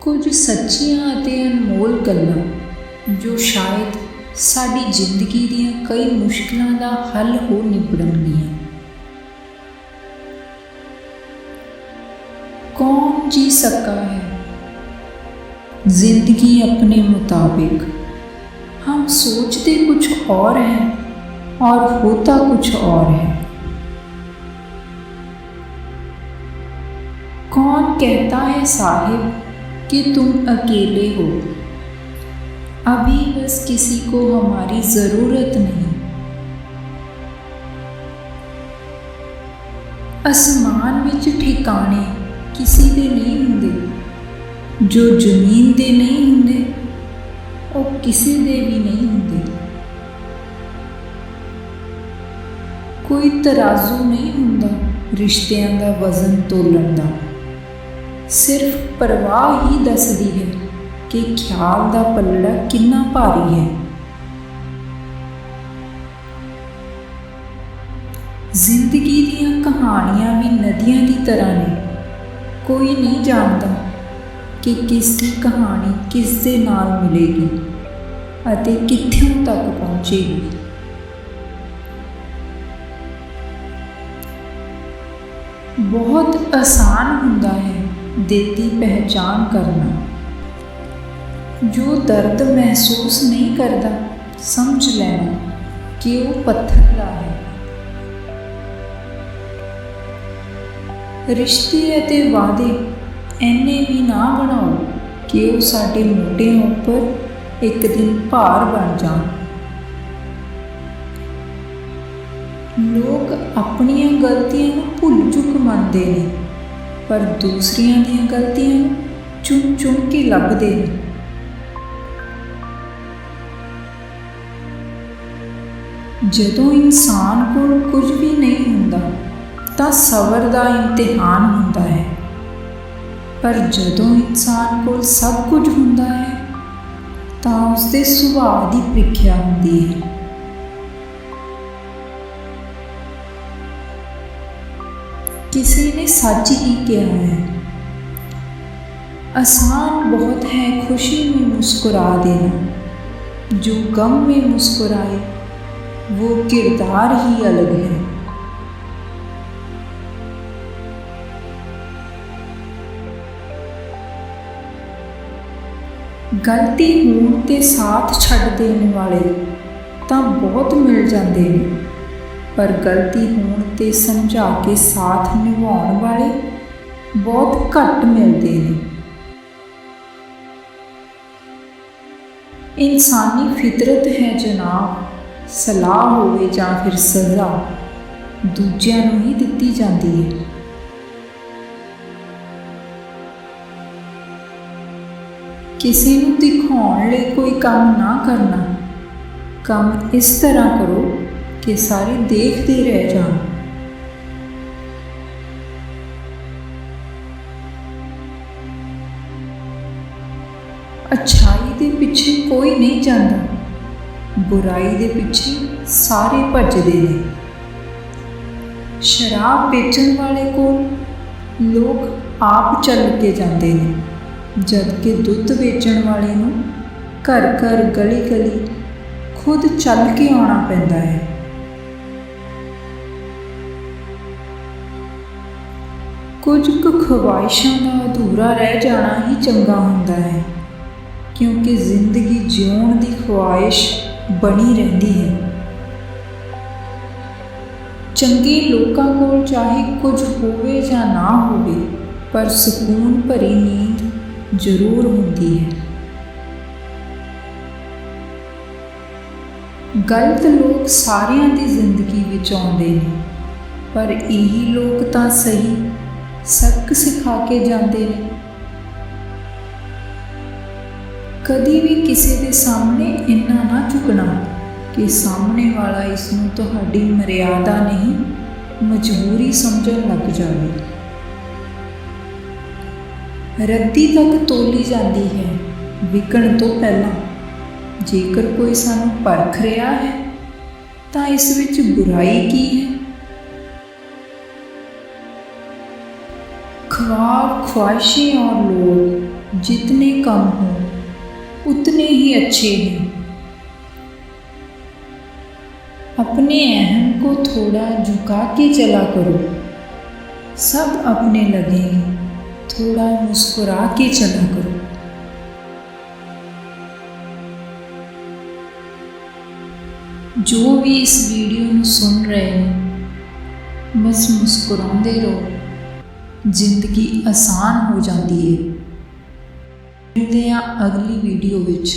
ਕੁਝ ਸੱਚੀਆਂ ਅਤੇ ਅਨਮੋਲ ਗੱਲਾਂ ਜੋ ਸ਼ਾਇਦ ਸਾਡੀ ਜ਼ਿੰਦਗੀ ਦੀਆਂ ਕਈ ਮੁਸ਼ਕਲਾਂ ਦਾ ਹੱਲ ਹੋ ਨਿਬੜਨਗੀਆਂ कौन जी सका है जिंदगी अपने मुताबिक हम सोचते कुछ और हैं और होता कुछ और है कौन कहता है साहिब कि तुम अकेले हो अभी बस किसी को हमारी ज़रूरत नहीं ਅਸਮਾਨ ਵਿੱਚ ਠਿਕਾਣੇ ਕਿਸੇ ਦੇ ਨਹੀਂ ਹੁੰਦੇ ਜੋ ਜ਼ਮੀਨ ਦੇ ਨਹੀਂ ਹੁੰਦੇ ਉਹ ਕਿਸੇ ਦੇ ਵੀ ਨਹੀਂ ਹੁੰਦੇ ਕੋਈ ਤਰਾਜ਼ੂ ਨਹੀਂ ਹੁੰਦਾ ਰਿਸ਼ਤਿਆਂ ਦਾ ਵਜ਼ਨ ਤੋਲਣ ਦਾ ਸਿਰਫ ਪਰਵਾਹ ਹੀ ਦੱਸਦੀ ਹੈ ਕਿ ਖਿਆਲ ਦਾ ਪੱਲੜਾ ਕਿੰਨਾ ਭਾਰੀ ਹੈ। ਜ਼ਿੰਦਗੀ ਦੀਆਂ ਕਹਾਣੀਆਂ ਵੀ ਨਦੀਆਂ ਦੀ ਤਰ੍ਹਾਂ ਨੇ। ਕੋਈ ਨਹੀਂ ਜਾਣਦਾ ਕਿ ਕਿਸ ਦੀ ਕਹਾਣੀ ਕਿਸ ਦੇ ਨਾਲ ਮਿਲੇਗੀ ਅਤੇ ਕਿੱਥੋਂ ਤੱਕ ਪਹੁੰਚੇਗੀ। ਬਹੁਤ ਆਸਾਨ ਹੁੰਦਾ ਹੈ ਦੇਤੀ ਪਹਿਚਾਨ ਕਰਨਾ। ਜੋ ਦਰਦ ਮਹਿਸੂਸ ਨਹੀਂ ਕਰਦਾ, ਸਮਝ ਲੈਣਾ ਕਿ ਉਹ ਪੱਥਰ ਦਾ ਹੈ। ਰਿਸ਼ਤੇ ਅਤੇ ਵਾਅਦੇ ਐਨੇ ਵੀ ਨਾ ਬਣਾਓ ਕਿ ਉਹ ਸਾਡੇ ਮੋਢਿਆਂ ਉੱਪਰ ਇੱਕ ਦਿਨ ਭਾਰ ਬਣ ਜਾਣ। ਲੋਕ ਆਪਣੀਆਂ ਗਲਤੀਆਂ ਨੂੰ ਭੁੱਲ ਚੁੱਕ ਮੰਨਦੇ ਨੇ। ਪਰ ਦੂਸਰੀਆਂ ਦੀਆਂ ਗਲਤੀਆਂ ਨੂੰ ਚੁਣ ਚੁਣ ਕੇ ਲੱਭਦੇ ਨੇ। ਜਦੋਂ ਇਨਸਾਨ ਕੋਲ ਕੁਝ ਵੀ ਨਹੀਂ ਹੁੰਦਾ, ਤਾਂ ਸਬਰ ਦਾ ਇਮਤਿਹਾਨ ਹੁੰਦਾ ਹੈ। ਪਰ ਜਦੋਂ ਇਨਸਾਨ ਕੋਲ ਸਭ ਕੁਝ ਹੁੰਦਾ ਹੈ, ਤਾਂ ਉਸ ਦੇ ਸੁਭਾਅ ਦੀ ਪ੍ਰੀਖਿਆ ਹੁੰਦੀ ਹੈ। ਕਿਸੇ ਨੇ ਸੱਚ ਹੀ ਕਿਹਾ ਹੈ आसान बहुत है खुशी में मुस्कुरा देना जो गम में मुस्कुराए वो किरदार ही अलग है ਗਲਤੀ ਹੋਣ ਤੇ ਸਾਥ ਛੱਡ ਦੇਣ ਵਾਲੇ ਤਾਂ ਬਹੁਤ ਮਿਲ ਜਾਂਦੇ ਨੇ ਪਰ ਗਲਤੀ ਹੋਣ ਤੇ ਸਮਝਾ ਕੇ ਸਾਥ ਨਿਭਾਉਣ ਵਾਲੇ ਬਹੁਤ ਘੱਟ ਮਿਲਦੇ ਨੇ। ਇਨਸਾਨੀ ਫਿਤਰਤ ਹੈ ਜਨਾਬ, ਸਲਾਹ ਹੋਵੇ ਜਾਂ ਫਿਰ ਸਜ਼ਾ, ਦੂਜਿਆਂ ਨੂੰ ਹੀ ਦਿੱਤੀ ਜਾਂਦੀ ਹੈ। ਕਿਸੇ ਨੂੰ ਦਿਖਾਉਣ ਲਈ ਕੋਈ ਕੰਮ ਨਾ ਕਰਨਾ। ਕੰਮ ਇਸ ਤਰ੍ਹਾਂ ਕਰੋ ਕਿ ਸਾਰੇ ਦੇਖਦੇ ਰਹਿ ਜਾਣ। ਅਛਾਈ ਦੇ ਪਿੱਛੇ ਕੋਈ ਨਹੀਂ ਜਾਂਦਾ। ਬੁਰਾਈ ਦੇ ਪਿੱਛੇ ਸਾਰੇ ਭੱਜਦੇ ਨੇ। ਸ਼ਰਾਬ ਵੇਚਣ ਵਾਲੇ ਕੋਲ ਲੋਕ ਆਪ ਚੱਲ ਕੇ ਜਾਂਦੇ ਨੇ ਜਦ ਕਿ ਦੁੱਧ ਵੇਚਣ ਵਾਲੇ ਨੂੰ ਘਰ ਘਰ ਗਲੀ ਗਲੀ ਖੁਦ ਚੱਲ ਕੇ ਆਉਣਾ ਪੈਂਦਾ ਹੈ। ਕੁਝ ਕੁ ਖਵਾਇਸ਼ਾਂ ਦਾ ਅਧੂਰਾ ਰਹਿ ਜਾਣਾ ਹੀ ਚੰਗਾ ਹੁੰਦਾ ਹੈ, ਕਿਉਂਕਿ ਜ਼ਿੰਦਗੀ ਜਿਉਣ ਦੀ ਖਵਾਇਸ਼ ਬਣੀ ਰਹਿੰਦੀ ਹੈ। ਚੰਗੇ ਲੋਕਾਂ ਕੋਲ ਚਾਹੇ ਕੁਝ ਹੋਵੇ ਜਾਂ ਨਾ ਹੋਵੇ, ਪਰ ਸਕੂਨ ਭਰੀ ਨੀਂਦ ਜ਼ਰੂਰ ਹੁੰਦੀ ਹੈ। ਗਲਤ ਲੋਕ ਸਾਰਿਆਂ ਦੀ ਜ਼ਿੰਦਗੀ ਵਿੱਚ ਆਉਂਦੇ ਨੇ, ਪਰ ਇਹੀ ਲੋਕ ਤਾਂ ਸਹੀ ਸਬਕ ਸਿਖਾ ਕੇ ਜਾਂਦੇ ਨੇ। ਕਦੀ ਵੀ ਕਿਸੇ ਦੇ ਸਾਹਮਣੇ ਇੰਨਾ ਨਾ ਝੁਕਣਾ ਕਿ ਸਾਹਮਣੇ ਵਾਲਾ ਇਸ ਨੂੰ ਤੁਹਾਡੀ ਮਰਿਆਦਾ ਨਹੀਂ, ਮਜਬੂਰੀ ਸਮਝਣ ਲੱਗ ਜਾਵੇ। ਰੱਦੀ ਤੱਕ ਤੋਲੀ ਜਾਂਦੀ ਹੈ, ਵਿਕਣ ਤੋਂ ਪਹਿਲਾਂ। ਜੇਕਰ ਕੋਈ ਸਾਨੂੰ ਪਰਖ ਰਿਹਾ ਹੈ, ਤਾਂ ਇਸ ਵਿੱਚ ਬੁਰਾਈ ਕੀ ਹੈ? ख्वाब, ख्वाहिशें और लोग जितने कम हों, उतने ही अच्छे हैं। अपने अहम को थोड़ा झुका के चला करो। सब अपने लगे थोड़ा मुस्कुरा के चला करो। जो भी इस वीडियो में सुन रहे हैं, बस मुस्कुराते रहो। ਜ਼ਿੰਦਗੀ ਆਸਾਨ ਹੋ ਜਾਂਦੀ ਹੈ ਮਿਲਦੇ ਹਾਂ ਅਗਲੀ ਵੀਡੀਓ ਵਿੱਚ।